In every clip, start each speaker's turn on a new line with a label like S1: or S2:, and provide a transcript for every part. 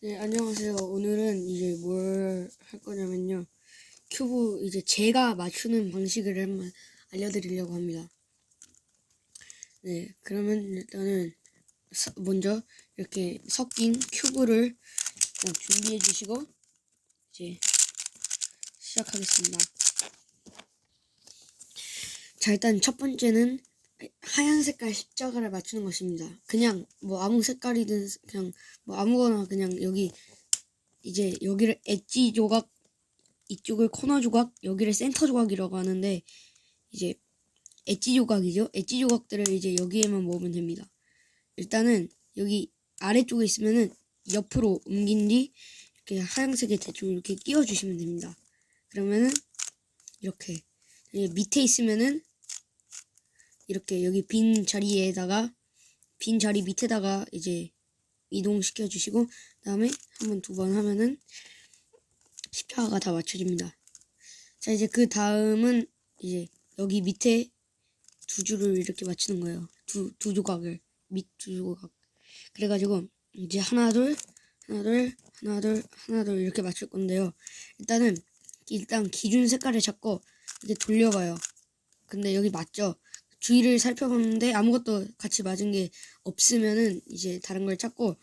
S1: 네, 안녕하세요. 오늘은 이제 뭘 할 거냐면요. 큐브 이제 제가 맞추는 방식을 한번 알려드리려고 합니다. 네, 그러면 일단은 서- 먼저 이렇게 섞인 큐브를 일단 준비해 주시고 이제 시작하겠습니다. 자, 일단 첫 번째는 하얀 색깔 십자가를 맞추는 것입니다. 그냥 뭐 아무 색깔이든 그냥 뭐 아무거나 그냥 여기 이제 여기를 엣지 조각 이쪽을 코너 조각 여기를 센터 조각이라고 하는데 이제 엣지 조각이죠. 엣지 조각들을 이제 여기에만 모으면 됩니다. 일단은 여기 아래쪽에 있으면은 옆으로 옮긴 뒤 이렇게 하얀색에 대충 이렇게 끼워 주시면 됩니다. 그러면은 이렇게 밑에 있으면은 이렇게 여기 빈 자리에다가 빈 자리 밑에다가 이제 이동시켜 주시고 그다음에 한 번 두 번 하면은 십자가가 다 맞춰집니다. 자 이제 그 다음은 이제 여기 밑에 두 줄을 이렇게 맞추는 거예요. 두 두 조각을 밑 두 조각. 그래가지고 이제 하나 둘 하나 둘 하나 둘 하나 둘 이렇게 맞출 건데요. 일단은 일단 기준 색깔을 잡고 이렇게 돌려봐요. 근데 여기 맞죠? 주위를 살펴봤는데 아무것도 같이 맞은 게 없으면은 이제 다른 걸 찾고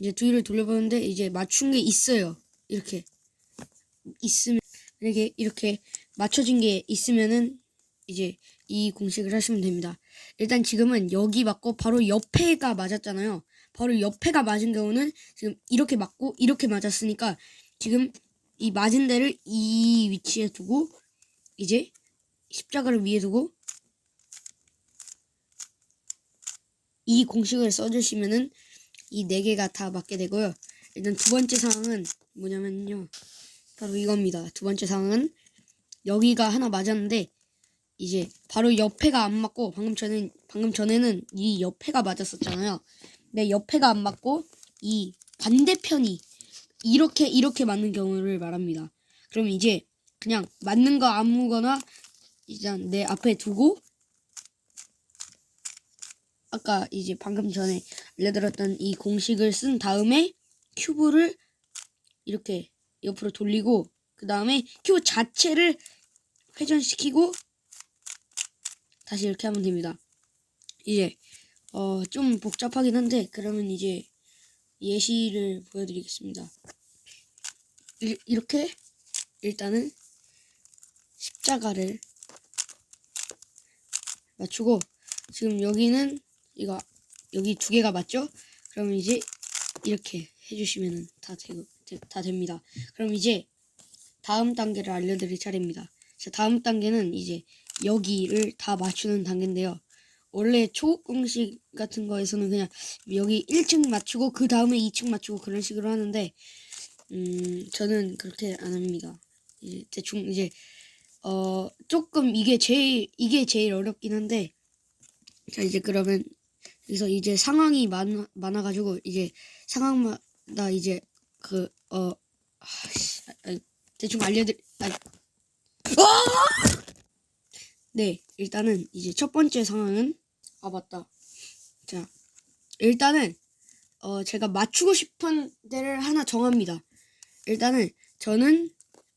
S1: 이제 주위를 돌려보는데 이제 맞춘 게 있어요. 이렇게 있으면 이렇게 이렇게 맞춰진 게 있으면은 이제 이 공식을 하시면 됩니다. 일단 지금은 여기 맞고 바로 옆에가 맞았잖아요. 바로 옆에가 맞은 경우는 지금 이렇게 맞고 이렇게 맞았으니까 지금 이 맞은 데를 이 위치에 두고 이제 십자가를 위에 두고 이 공식을 써주시면은 이 네 개가 다 맞게 되고요. 일단 두 번째 상황은 뭐냐면요. 바로 이겁니다. 두 번째 상황은 여기가 하나 맞았는데 이제 바로 옆에가 안 맞고 방금 전에 방금 전에는 이 옆에가 맞았었잖아요. 근데 옆에가 안 맞고 이 반대편이 이렇게 이렇게 맞는 경우를 말합니다. 그럼 이제 그냥 맞는 거 아무거나 일단 내 앞에 두고 아까 이제 방금 전에 알려드렸던 이 공식을 쓴 다음에 큐브를 이렇게 옆으로 돌리고 그 다음에 큐브 자체를 회전시키고 다시 이렇게 하면 됩니다. 이제 어 좀 복잡하긴 한데 그러면 이제 예시를 보여드리겠습니다. 이, 이렇게 일단은 십자가를 맞추고 지금 여기는 이거 여기 두 개가 맞죠? 그럼 이제 이렇게 해주시면 다 되- 다 됩니다. 그럼 이제 다음 단계를 알려드릴 차례입니다. 자, 다음 단계는 이제 여기를 다 맞추는 단계인데요. 원래 초급 공식 같은 거에서는 그냥 여기 1층 맞추고 그 다음에 2층 맞추고 그런 식으로 하는데 음 저는 그렇게 안 합니다. 이제 대충 이제 어 조금 이게 제일 이게 제일 어렵긴 한데 자 이제 그러면 여기서 이제 상황이 많 많아가지고 이제 상황마다 이제 그 어 대충 알려드리 아, 네 일단은 이제 첫 번째 상황은 아 맞다. 자 일단은 어 제가 맞추고 싶은 데를 하나 정합니다. 일단은 저는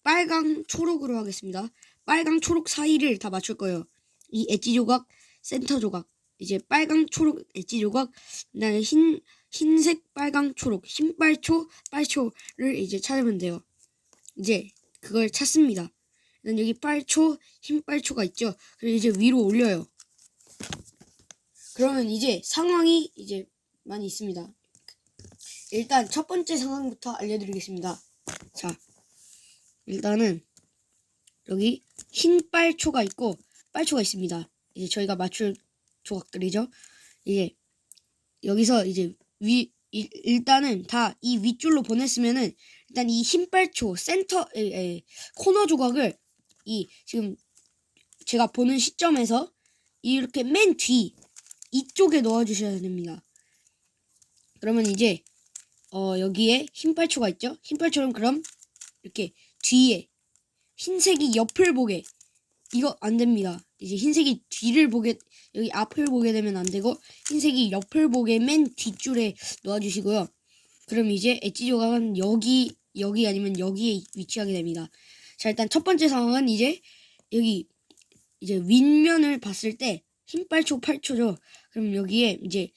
S1: 빨강 초록으로 하겠습니다. 빨강 초록 사이를 다 맞출 거예요. 이 엣지 조각 센터 조각 이제 빨강 초록 엣지 조각 그다음에 흰 흰색 빨강 초록 흰빨초 빨초를 이제 찾으면 돼요. 이제 그걸 찾습니다. 일단 여기 빨초 흰빨초가 있죠? 그리고 이제 위로 올려요. 그러면 이제 상황이 이제 많이 있습니다. 일단 첫 번째 상황부터 알려드리겠습니다. 자 일단은 여기 흰 빨초가 있고 빨초가 있습니다. 이제 저희가 맞출 조각들이죠. 이제 여기서 이제 위 일, 일단은 다 이 윗줄로 보냈으면은 일단 이 흰빨초 센터 에, 에, 코너 조각을 이 지금 제가 보는 시점에서 이렇게 맨 뒤 이쪽에 넣어 주셔야 됩니다. 그러면 이제 어 여기에 흰빨초가 있죠? 흰빨초는 그럼 이렇게 뒤에 흰색이 옆을 보게 이거 안 됩니다. 이제 흰색이 뒤를 보게 여기 앞을 보게 되면 안 되고 흰색이 옆을 보게 맨 뒷줄에 놓아주시고요. 그럼 이제 엣지 조각은 여기 여기 아니면 여기에 위치하게 됩니다. 자 일단 첫 번째 상황은 이제 여기 이제 윗면을 봤을 때 흰빨초 8초죠. 그럼 여기에 이제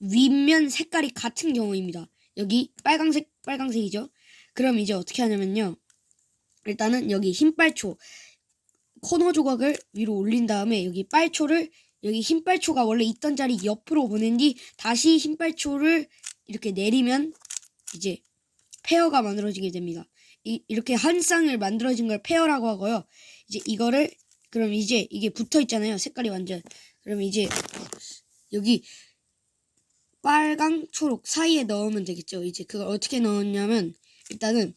S1: 윗면 색깔이 같은 경우입니다. 여기 빨강색 빨강색이죠. 그럼 이제 어떻게 하냐면요. 일단은 여기 흰빨초 코너 조각을 위로 올린 다음에 여기 빨초를 여기 흰빨초가 원래 있던 자리 옆으로 보낸 뒤 다시 흰빨초를 이렇게 내리면 이제 페어가 만들어지게 됩니다. 이, 이렇게 한 쌍을 만들어진 걸 페어라고 하고요. 이제 이거를 그럼 이제 이게 붙어 있잖아요. 색깔이 완전. 그럼 이제 여기 빨강, 초록 사이에 넣으면 되겠죠. 이제 그걸 어떻게 넣었냐면 일단은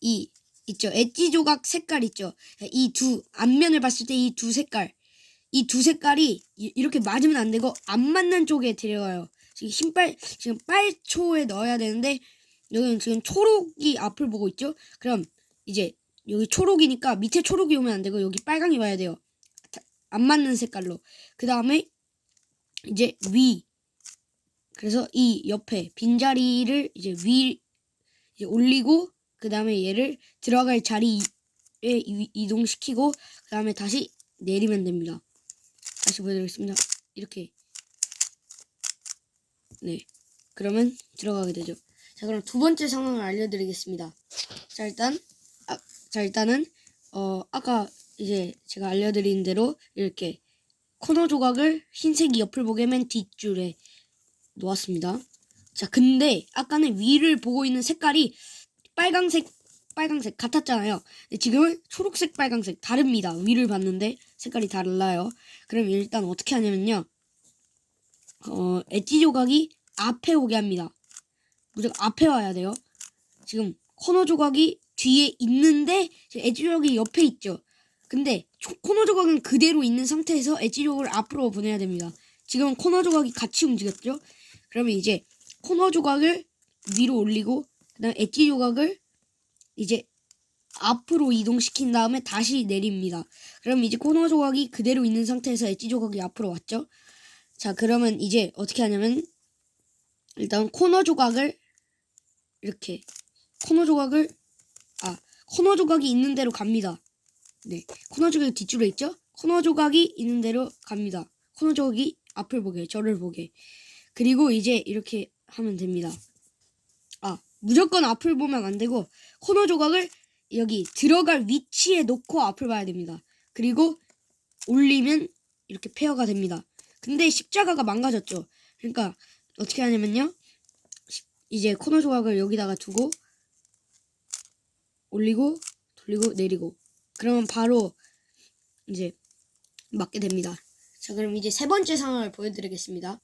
S1: 이 있죠. 엣지 조각 색깔 있죠. 이 두 앞면을 봤을 때 이 두 색깔 이 두 색깔이 이- 이렇게 맞으면 안 되고 안 맞는 쪽에 데려가요. 지금 흰빨 지금 빨초에 넣어야 되는데 여기는 지금 초록이 앞을 보고 있죠. 그럼 이제 여기 초록이니까 밑에 초록이 오면 안 되고 여기 빨강이 와야 돼요. 다- 안 맞는 색깔로. 그 다음에 이제 위. 그래서 이 옆에 빈자리를 이제 위 이제 올리고 그 다음에 얘를 들어갈 자리에 이- 이동시키고 그 다음에 다시 내리면 됩니다. 다시 보여드리겠습니다. 이렇게 네 그러면 들어가게 되죠. 자 그럼 두 번째 상황을 알려드리겠습니다. 자 일단 아, 자 일단은 어 아까 이제 제가 알려드린 대로 이렇게 코너 조각을 흰색이 옆을 보게 맨 뒷줄에 놓았습니다. 자 근데 아까는 위를 보고 있는 색깔이 빨강색 빨강색 같았잖아요. 근데 지금은 초록색 빨강색 다릅니다. 위를 봤는데 색깔이 달라요. 그럼 일단 어떻게 하냐면요. 어 엣지 조각이 앞에 오게 합니다. 무조건 앞에 와야 돼요. 지금 코너 조각이 뒤에 있는데 엣지 조각이 옆에 있죠. 근데 초- 코너 조각은 그대로 있는 상태에서 엣지 조각을 앞으로 보내야 됩니다. 지금 코너 조각이 같이 움직였죠. 그러면 이제 코너 조각을 위로 올리고 그다음 엣지 조각을 이제 앞으로 이동시킨 다음에 다시 내립니다. 그럼 이제 코너 조각이 그대로 있는 상태에서 엣지 조각이 앞으로 왔죠. 자 그러면 이제 어떻게 하냐면 일단 코너 조각을 이렇게 코너 조각을 아 코너 조각이 있는 대로 갑니다. 네 코너 조각이 뒷줄에 있죠. 코너 조각이 있는 대로 갑니다. 코너 조각이 앞을 보게 저를 보게 그리고 이제 이렇게 하면 됩니다. 아 무조건 앞을 보면 안 되고 코너 조각을 여기 들어갈 위치에 놓고 앞을 봐야 됩니다. 그리고 올리면 이렇게 페어가 됩니다. 근데 십자가가 망가졌죠. 그러니까 어떻게 하냐면요. 십- 이제 코너 조각을 여기다가 두고 올리고 돌리고 내리고 그러면 바로 이제 맞게 됩니다. 자 그럼 이제 세 번째 상황을 보여드리겠습니다.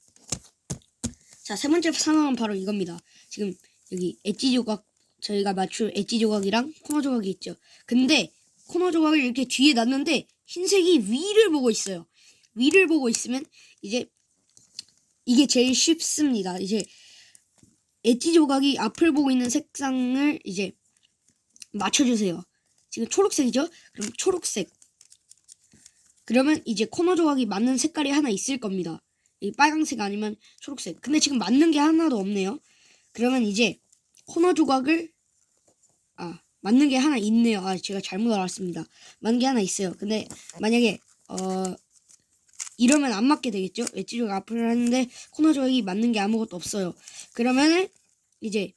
S1: 자 세 번째 상황은 바로 이겁니다. 지금 여기 엣지 조각 저희가 맞출 엣지 조각이랑 코너 조각이 있죠. 근데 코너 조각을 이렇게 뒤에 놨는데 흰색이 위를 보고 있어요. 위를 보고 있으면 이제 이게 제일 쉽습니다. 이제 엣지 조각이 앞을 보고 있는 색상을 이제 맞춰주세요. 지금 초록색이죠? 그럼 초록색. 그러면 이제 코너 조각이 맞는 색깔이 하나 있을 겁니다. 이 빨강색 아니면 초록색. 근데 지금 맞는 게 하나도 없네요. 그러면 이제 코너 조각을 아 맞는 게 하나 있네요. 아 제가 잘못 알았습니다. 맞는 게 하나 있어요. 근데 만약에 어 이러면 안 맞게 되겠죠? 엣지 조각 앞을 하는데 코너 조각이 맞는 게 아무것도 없어요. 그러면은 이제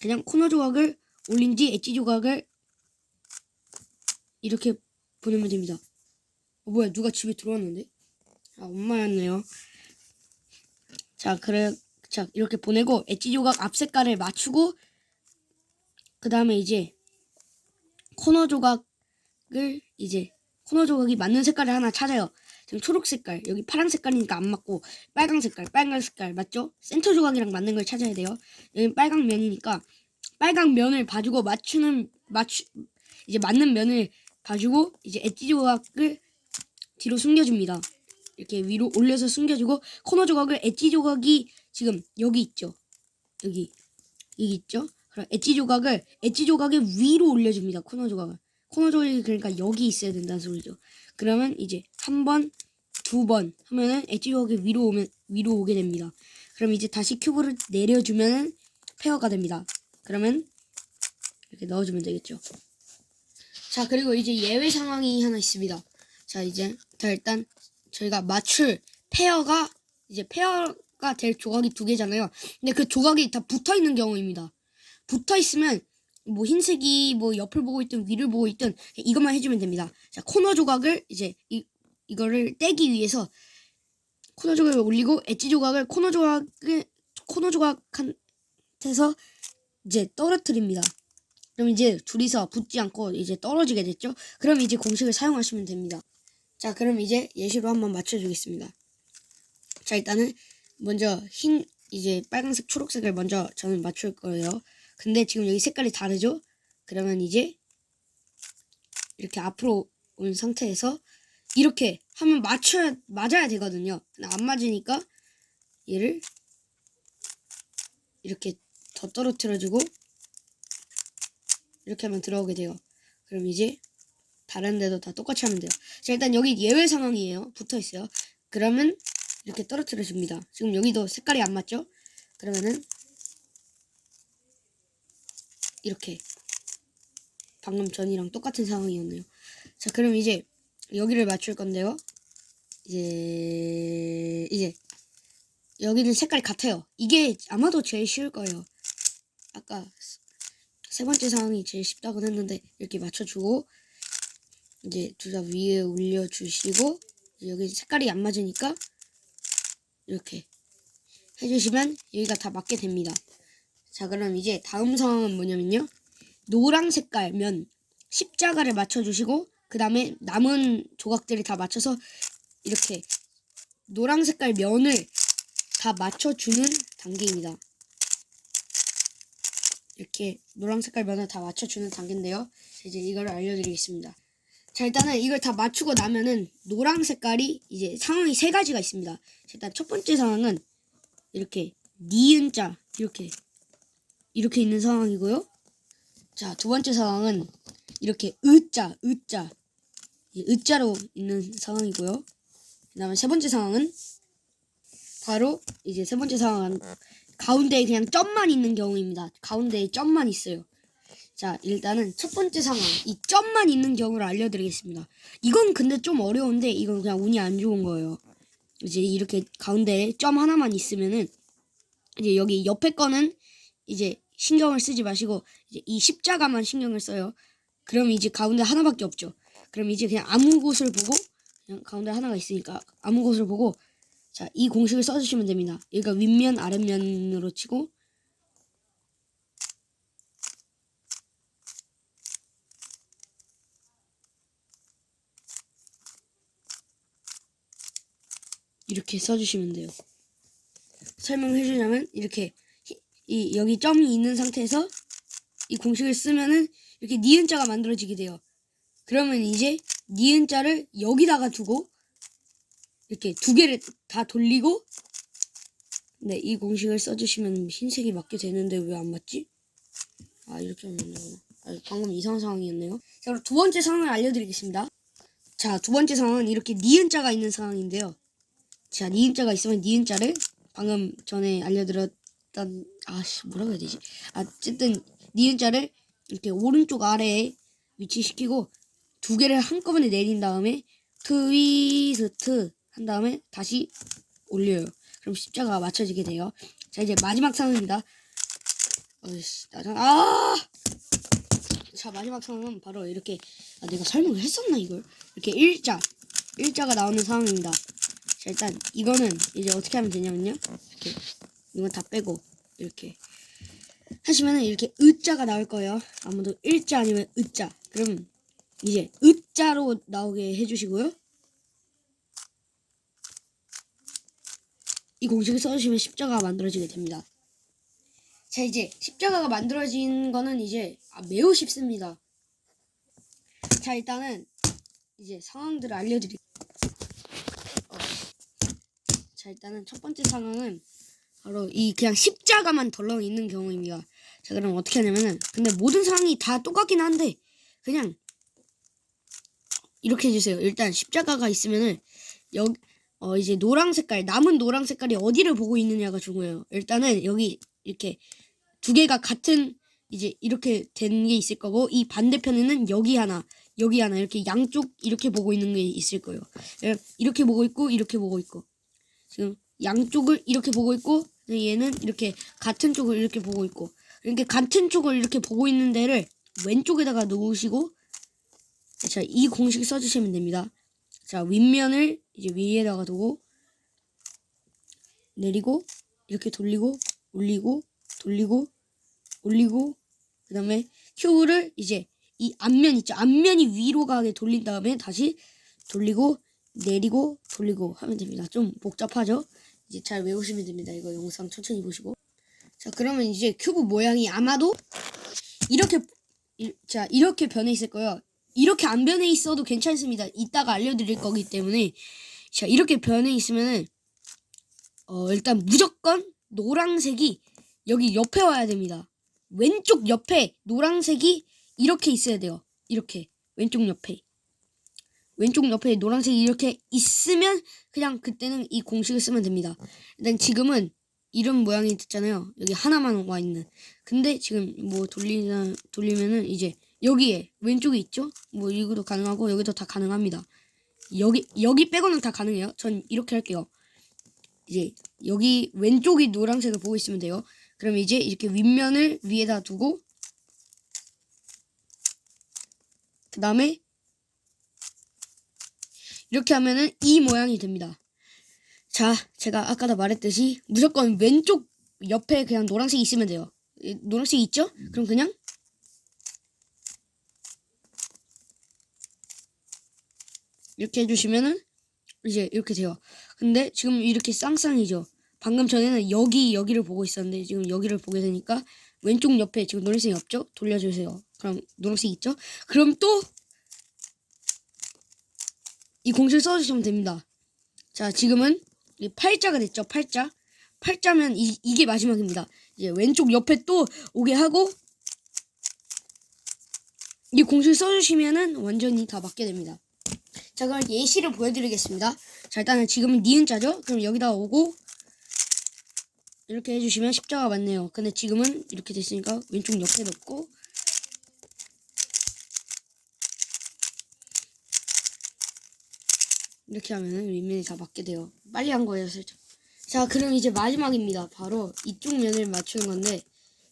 S1: 그냥 코너 조각을 올린 뒤 엣지 조각을 이렇게 보내면 됩니다. 어, 뭐야 누가 집에 들어왔는데? 아 엄마였네요. 자 그래 자 이렇게 보내고 엣지 조각 앞 색깔을 맞추고 그 다음에 이제 코너 조각을 이제 코너 조각이 맞는 색깔을 하나 찾아요. 지금 초록 색깔 여기 파란 색깔이니까 안 맞고 빨강 색깔 빨간 색깔 맞죠? 센터 조각이랑 맞는 걸 찾아야 돼요. 여기 빨강 면이니까 빨강 면을 봐주고 맞추는 맞추 이제 맞는 면을 봐주고 이제 엣지 조각을 뒤로 숨겨줍니다. 이렇게 위로 올려서 숨겨주고 코너 조각을 엣지 조각이 지금 여기 있죠. 여기 여기 있죠. 그럼 엣지 조각을 엣지 조각의 위로 올려줍니다. 코너 조각을 코너 조각이 그러니까 여기 있어야 된다는 소리죠. 그러면 이제 한 번, 두 번 하면은 엣지 조각이 위로 오면 위로 오게 됩니다. 그럼 이제 다시 큐브를 내려주면은 페어가 됩니다. 그러면 이렇게 넣어주면 되겠죠. 자 그리고 이제 예외 상황이 하나 있습니다. 자 이제 자 일단 저희가 맞출 페어가 이제 페어 가될 조각이 두 개잖아요. 근데 그 조각이 다 붙어 있는 경우입니다. 붙어 있으면 뭐 흰색이 뭐 옆을 보고 있든 위를 보고 있든 이것만 해주면 됩니다. 자 코너 조각을 이제 이 이거를 떼기 위해서 코너 조각을 올리고 엣지 조각을 코너 조각을 코너 조각한테서 이제 떨어뜨립니다. 그럼 이제 둘이서 붙지 않고 이제 떨어지게 됐죠? 그럼 이제 공식을 사용하시면 됩니다. 자, 그럼 이제 예시로 한번 맞춰주겠습니다. 자, 일단은 먼저 흰 이제 빨간색, 초록색을 먼저 저는 맞출 거예요. 근데 지금 여기 색깔이 다르죠? 그러면 이제 이렇게 앞으로 온 상태에서 이렇게 하면 맞춰야 맞아야 되거든요. 안 맞으니까 얘를 이렇게 더 떨어뜨려주고 이렇게 하면 들어오게 돼요. 그럼 이제 다른 데도 다 똑같이 하면 돼요. 자, 일단 여기 예외 상황이에요. 붙어 있어요. 그러면 이렇게 떨어뜨려 줍니다. 지금 여기도 색깔이 안 맞죠? 그러면은 이렇게 방금 전이랑 똑같은 상황이었네요. 자, 그럼 이제 여기를 맞출 건데요. 이제 이제 여기는 색깔이 같아요. 이게 아마도 제일 쉬울 거예요. 아까 세 번째 상황이 제일 쉽다고 했는데 이렇게 맞춰주고 이제 둘 다 위에 올려주시고 여기 색깔이 안 맞으니까 이렇게 해주시면 여기가 다 맞게 됩니다. 자 그럼 이제 다음 상황은 뭐냐면요. 노랑 색깔 면 십자가를 맞춰주시고 그 다음에 남은 조각들을 다 맞춰서 이렇게 노랑 색깔 면을 다 맞춰주는 단계입니다. 이렇게 노란 색깔 면을 다 맞춰주는 단계인데요. 자, 이제 이거를 알려드리겠습니다. 자 일단은 이걸 다 맞추고 나면은 노란 색깔이 이제 상황이 세 가지가 있습니다. 자, 일단 첫 번째 상황은 이렇게 니은자 이렇게 이렇게 있는 상황이고요. 자 두 번째 상황은 이렇게 으자 으자 이 으자로 있는 상황이고요. 그다음에 세 번째 상황은 바로 이제 세 번째 상황은 가운데에 그냥 점만 있는 경우입니다. 가운데에 점만 있어요. 자, 일단은 첫 번째 상황, 이 점만 있는 경우를 알려드리겠습니다. 이건 근데 좀 어려운데, 이건 그냥 운이 안 좋은 거예요. 이제 이렇게 가운데에 점 하나만 있으면은, 이제 여기 옆에 거는 이제 신경을 쓰지 마시고, 이제 이 십자가만 신경을 써요. 그럼 이제 가운데 하나밖에 없죠. 그럼 이제 그냥 아무 곳을 보고, 그냥 가운데 하나가 있으니까 아무 곳을 보고, 자, 이 공식을 써주시면 됩니다. 여기가 윗면, 아랫면으로 치고, 이렇게 써주시면 돼요. 설명해 주자면 이렇게 히- 이 여기 점이 있는 상태에서 이 공식을 쓰면은 이렇게 니은자가 만들어지게 돼요. 그러면 이제 니은자를 여기다가 두고 이렇게 두 개를 다 돌리고 네, 이 공식을 써주시면 흰색이 맞게 되는데 왜 안 맞지? 아 이렇게 하면 안 되구나. 아, 방금 이상한 상황이었네요. 자 그럼 두 번째 상황을 알려드리겠습니다. 자 두 번째 상황은 이렇게 니은자가 있는 상황인데요. 자, 니은자가 있으면 니은자를 방금 전에 알려드렸던 아씨 뭐라고 해야 되지? 어쨌든 니은자를 이렇게 오른쪽 아래에 위치시키고 두 개를 한꺼번에 내린 다음에 트위스트 한 다음에 다시 올려요. 그럼 십자가가 맞춰지게 돼요. 자 이제 마지막 상황입니다. 어이씨 나장 아! 자 마지막 상황은 바로 이렇게 아, 내가 설명을 했었나 이걸 이렇게 일자 일자가 나오는 상황입니다. 자 일단 이거는 이제 어떻게 하면 되냐면요. 이렇게 이건 다 빼고 이렇게 하시면은 이렇게 으자가 나올 거예요. 아무도 일자 아니면 으자. 그러면 이제 으자로 나오게 해주시고요. 이 공식을 써주시면 십자가가 만들어지게 됩니다. 자 이제 십자가가 만들어진 거는 이제 아, 매우 쉽습니다. 자 일단은 이제 상황들을 알려드릴게요 자 일단은 첫 번째 상황은 바로 이 그냥 십자가만 덜렁 있는 경우입니다. 자 그럼 어떻게 하냐면은 근데 모든 상황이 다 똑같긴 한데 그냥 이렇게 해주세요. 일단 십자가가 있으면은 여기 어 이제 노랑 색깔 남은 노랑 색깔이 어디를 보고 있느냐가 중요해요. 일단은 여기 이렇게 두 개가 같은 이제 이렇게 된 게 있을 거고 이 반대편에는 여기 하나 여기 하나 이렇게 양쪽 이렇게 보고 있는 게 있을 거예요. 예, 이렇게 보고 있고 이렇게 보고 있고 지금 양쪽을 이렇게 보고 있고 얘는 이렇게 같은 쪽을 이렇게 보고 있고 이렇게 같은 쪽을 이렇게 보고 있는 데를 왼쪽에다가 놓으시고 자 이 공식 써주시면 됩니다. 자 윗면을 이제 위에다가 두고 내리고 이렇게 돌리고 올리고 돌리고 올리고 그 다음에 큐브를 이제 이 앞면 있죠 앞면이 위로 가게 돌린 다음에 다시 돌리고 내리고 돌리고 하면 됩니다. 좀 복잡하죠? 이제 잘 외우시면 됩니다. 이거 영상 천천히 보시고. 자 그러면 이제 큐브 모양이 아마도 이렇게 이- 자 이렇게 변해 있을 거예요. 이렇게 안 변해 있어도 괜찮습니다. 이따가 알려드릴 거기 때문에. 자 이렇게 변해 있으면은 어, 일단 무조건 노란색이 여기 옆에 와야 됩니다. 왼쪽 옆에 노란색이 이렇게 있어야 돼요. 이렇게. 왼쪽 옆에 왼쪽 옆에 노란색이 이렇게 있으면 그냥 그때는 이 공식을 쓰면 됩니다. 일단 지금은 이런 모양이 됐잖아요. 여기 하나만 와 있는. 근데 지금 뭐 돌리나 돌리면은 이제 여기에 왼쪽에 있죠? 뭐 이것도 가능하고 여기도 다 가능합니다. 여기 여기 빼고는 다 가능해요. 전 이렇게 할게요. 이제 여기 왼쪽이 노란색을 보고 있으면 돼요. 그럼 이제 이렇게 윗면을 위에다 두고 그 다음에 이렇게 하면은 이 모양이 됩니다. 자, 제가 아까도 말했듯이 무조건 왼쪽 옆에 그냥 노란색이 있으면 돼요. 이 노란색이 있죠? 그럼 그냥 이렇게 해주시면은 이제 이렇게 돼요. 근데 지금 이렇게 쌍쌍이죠. 방금 전에는 여기 여기를 보고 있었는데 지금 여기를 보게 되니까 왼쪽 옆에 지금 노란색이 없죠? 돌려주세요. 그럼 노란색 있죠? 그럼 또 이 공식을 써주시면 됩니다. 자 지금은 이 팔자가 됐죠? 팔자. 팔자면 이, 이게 마지막입니다. 이제 왼쪽 옆에 또 오게 하고 이 공식을 써주시면은 완전히 다 맞게 됩니다. 자 그럼 예시를 보여드리겠습니다. 자 일단은 지금은 니은자죠? 그럼 여기다 오고 이렇게 해주시면 십자가 맞네요. 근데 지금은 이렇게 됐으니까 왼쪽 옆에 놓고 이렇게 하면은 윗면이 다 맞게 돼요. 빨리 한 거예요, 살짝. 자, 그럼 이제 마지막입니다. 바로 이쪽 면을 맞추는 건데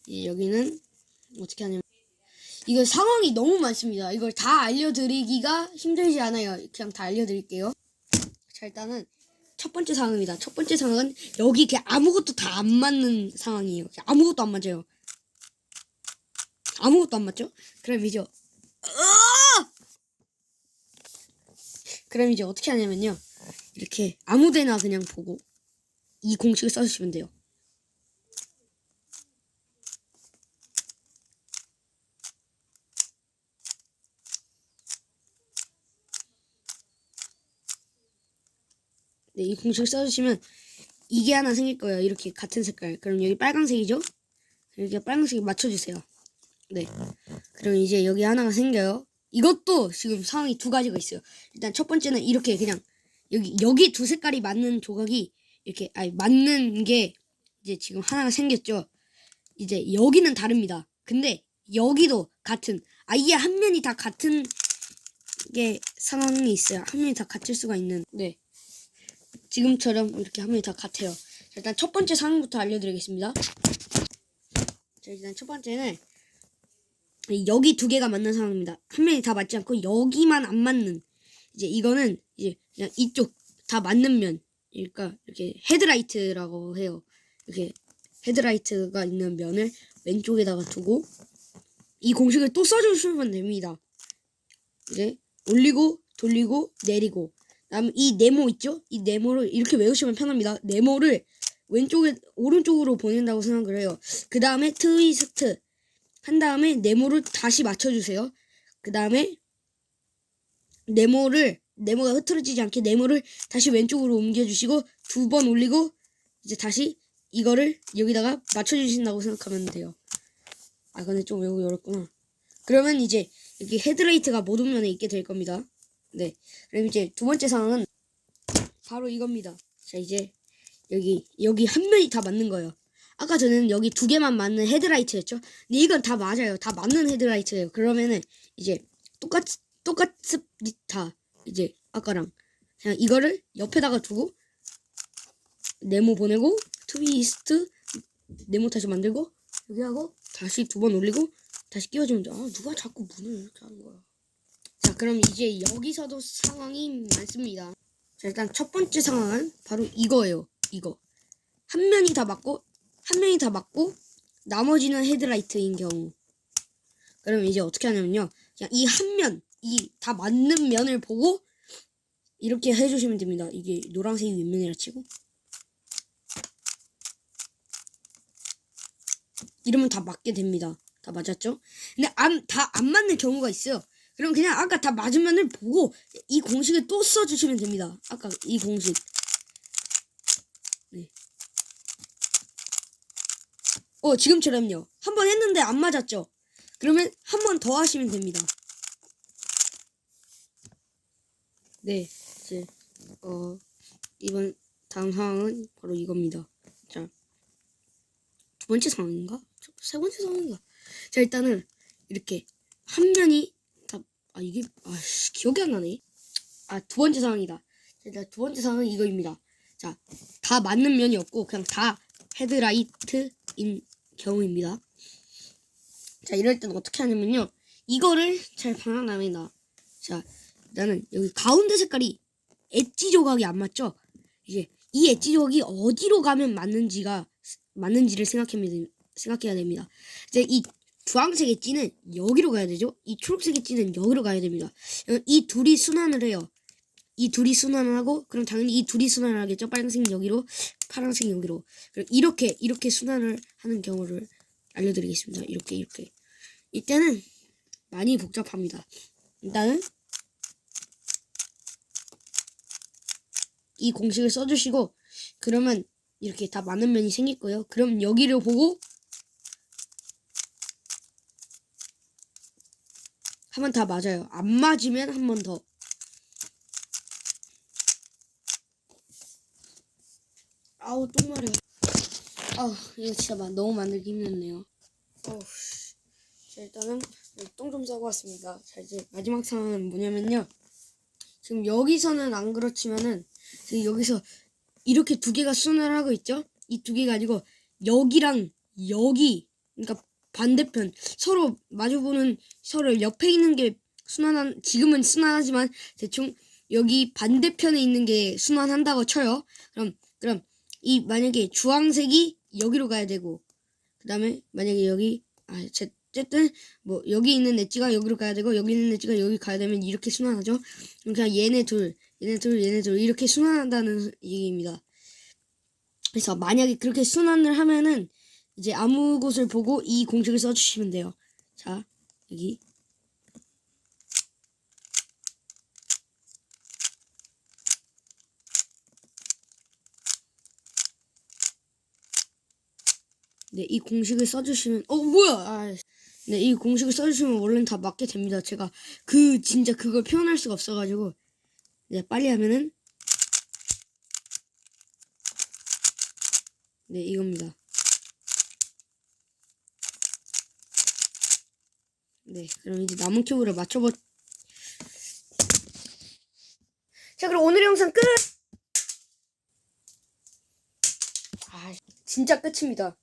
S1: 이제 여기는 어떻게 하냐면 이거 상황이 너무 많습니다. 이걸 다 알려드리기가 힘들지 않아요. 그냥 다 알려드릴게요. 자, 일단은 첫 번째 상황입니다. 첫 번째 상황은 여기 그냥 아무것도 다 안 맞는 상황이에요. 아무것도 안 맞아요. 아무것도 안 맞죠? 그럼 이제! 그럼 이제 어떻게 하냐면요. 이렇게 아무데나 그냥 보고 이 공식을 써주시면 돼요. 네, 이 공식을 써주시면 이게 하나 생길 거예요. 이렇게 같은 색깔. 그럼 여기 빨간색이죠? 이렇게 빨간색에 맞춰주세요. 네. 그럼 이제 여기 하나가 생겨요. 이것도 지금 상황이 두 가지가 있어요. 일단 첫 번째는 이렇게 그냥 여기 여기 두 색깔이 맞는 조각이 이렇게 아니 맞는 게 이제 지금 하나가 생겼죠. 이제 여기는 다릅니다. 근데 여기도 같은 아예 한 면이 다 같은 게 상황이 있어요. 한 면이 다 같을 수가 있는. 네. 지금처럼 이렇게 한 면이 다 같아요. 자, 일단 첫 번째 상황부터 알려드리겠습니다. 자, 일단 첫 번째는 여기 두 개가 맞는 상황입니다. 한 면이 다 맞지 않고 여기만 안 맞는 이제 이거는 이제 그냥 이쪽 다 맞는 면 그러니까 이렇게 헤드라이트라고 해요. 이렇게 헤드라이트가 있는 면을 왼쪽에다가 두고 이 공식을 또 써주시면 됩니다. 이제 올리고 돌리고 내리고 다음 이 네모 있죠? 이 네모를 이렇게 외우시면 편합니다. 네모를 왼쪽에 오른쪽으로 보낸다고 생각을 해요. 그 다음에 트위스트 한 다음에 네모를 다시 맞춰주세요. 그 다음에 네모를 네모가 흐트러지지 않게 네모를 다시 왼쪽으로 옮겨주시고 두 번 올리고 이제 다시 이거를 여기다가 맞춰주신다고 생각하면 돼요. 아 근데 좀 외우기 어렵구나. 그러면 이제 여기 헤드라이트가 모든 면에 있게 될 겁니다. 네. 그럼 이제 두 번째 상황은 바로 이겁니다. 자 이제 여기 여기 한 면이 다 맞는 거예요. 아까 저는 여기 두 개만 맞는 헤드라이트였죠. 근데 이건 다 맞아요. 다 맞는 헤드라이트예요. 그러면은 이제 똑같 똑같습니다. 이제 아까랑 그냥 이거를 옆에다가 두고 네모 보내고 트위스트 네모 다시 만들고 여기 하고 다시 두 번 올리고 다시 끼워주면 돼. 아 누가 자꾸 문을 이렇게 하는 거야. 자 그럼 이제 여기서도 상황이 많습니다. 자 일단 첫 번째 상황은 바로 이거예요. 이거 한 면이 다 맞고 한 면이 다 맞고 나머지는 헤드라이트인 경우. 그럼 이제 어떻게 하냐면요. 그냥 이 한 면, 이 다 맞는 면을 보고 이렇게 해주시면 됩니다. 이게 노란색이 윗면이라 치고. 이러면 다 맞게 됩니다. 다 맞았죠? 근데 안, 다 안 맞는 경우가 있어요. 그럼 그냥 아까 다 맞은 면을 보고 이 공식을 또 써주시면 됩니다. 아까 이 공식. 네. 어, 지금처럼요. 한 번 했는데 안 맞았죠? 그러면 한 번 더 하시면 됩니다. 네, 이제, 어, 이번 다음 상황은 바로 이겁니다. 자, 두 번째 상황인가? 저- 세 번째 상황인가? 자, 일단은 이렇게 한 면이 다, 아, 이게, 아씨, 기억이 안 나네. 아, 두 번째 상황이다. 자, 두 번째 상황은 이거입니다. 자, 다 맞는 면이 없고, 그냥 다 헤드라이트인 경우입니다. 자, 이럴 때는 어떻게 하냐면요. 이거를 잘 방향납니다. 자, 나는 여기 가운데 색깔이 엣지 조각이 안 맞죠? 이제 이 엣지 조각이 어디로 가면 맞는지가 맞는지를 생각해야 생각해야 됩니다. 이제 이 주황색 엣지는 여기로 가야 되죠. 이 초록색 엣지는 여기로 가야 됩니다. 이 둘이 순환을 해요. 이 둘이 순환을 하고 그럼 당연히 이 둘이 순환을 하겠죠. 빨간색 여기로, 파란색 여기로. 이렇게 이렇게 순환을 하는 경우를 알려드리겠습니다. 이렇게 이렇게. 이때는 많이 복잡합니다. 일단은 이 공식을 써주시고 그러면 이렇게 다 맞는 면이 생길 거예요. 그럼 여기를 보고 하면 다 맞아요. 안 맞으면 한 번 더. 아우 똥 마려. 아 이거 진짜 마- 너무 만들기 힘들네요. 어우, 씨. 자, 일단은 똥 좀 싸고 왔습니다. 자 이제 마지막 상황은 뭐냐면요. 지금 여기서는 안 그렇지만은 지금 여기서 이렇게 두 개가 순환을 하고 있죠. 이 두 개가 아니고 여기랑 여기 그러니까 반대편 서로 마주보는 서로 옆에 있는 게 순환한 지금은 순환하지만 대충 여기 반대편에 있는 게 순환한다고 쳐요. 그럼 그럼 이 만약에 주황색이 여기로 가야 되고 그 다음에 만약에 여기 아 제- 어쨌든 뭐 여기 있는 엣지가 여기로 가야 되고 여기 있는 엣지가 여기 가야 되면 이렇게 순환하죠. 그럼 그냥 얘네 둘, 얘네 둘, 얘네 둘 이렇게 순환한다는 얘기입니다. 그래서 만약에 그렇게 순환을 하면은 이제 아무 곳을 보고 이 공식을 써주시면 돼요. 자 여기 네, 이 공식을 써주시면, 어, 뭐야! 아, 네, 이 공식을 써주시면 원래는 다 맞게 됩니다. 제가 그, 진짜 그걸 표현할 수가 없어가지고, 네, 빨리 하면은, 네, 이겁니다. 네, 그럼 이제 남은 큐브를 맞춰보, 자, 그럼 오늘의 영상 끝! 아, 진짜 끝입니다.